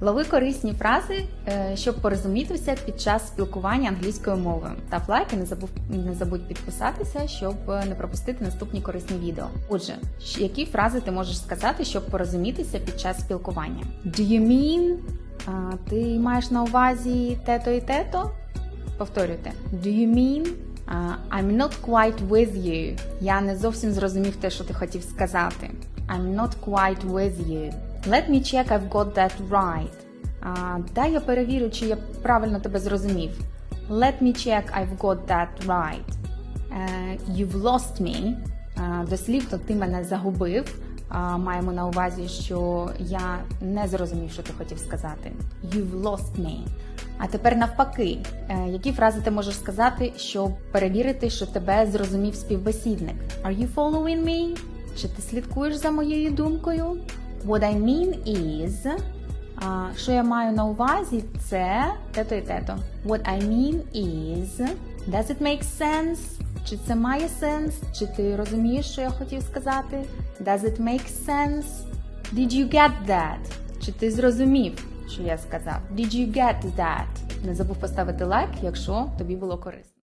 Лови корисні фрази, е, щоб порозумітися під час спілкування англійською мовою. Тав лайк і не забудь, не забудь підписатися, щоб е, не пропустити наступні корисні відео. Отже, які фрази ти можеш сказати, щоб порозумітися під час спілкування? Do you mean? А, ти маєш на увазі тето і тето? Повторюйте. Do you mean? I'm not quite with you. Я не зовсім зрозумів те, що ти хотів сказати. I'm not quite with you. Let me check I've got that right. А, дай я перевірю, чи я правильно тебе зрозумів. Let me check I've got that right. Е, you've lost me. Е, дослівно ти мене загубив. Маємо на увазі, що я не зрозумів, що ти хотів сказати. You've lost me. А тепер навпаки, Е, які фрази ти можеш сказати, щоб перевірити, що тебе зрозумів співбесідник? Are you following me? Чи ти слідкуєш за моєю думкою? What I mean is, а, що я маю на увазі, це тето і тето. What I mean is, does it make sense? Чи це має сенс? Чи ти розумієш, що я хотів сказати? Does it make sense? Did you get that? Чи ти зрозумів, що я сказав? Did you get that? Не забув поставити лайк, якщо тобі було корисно.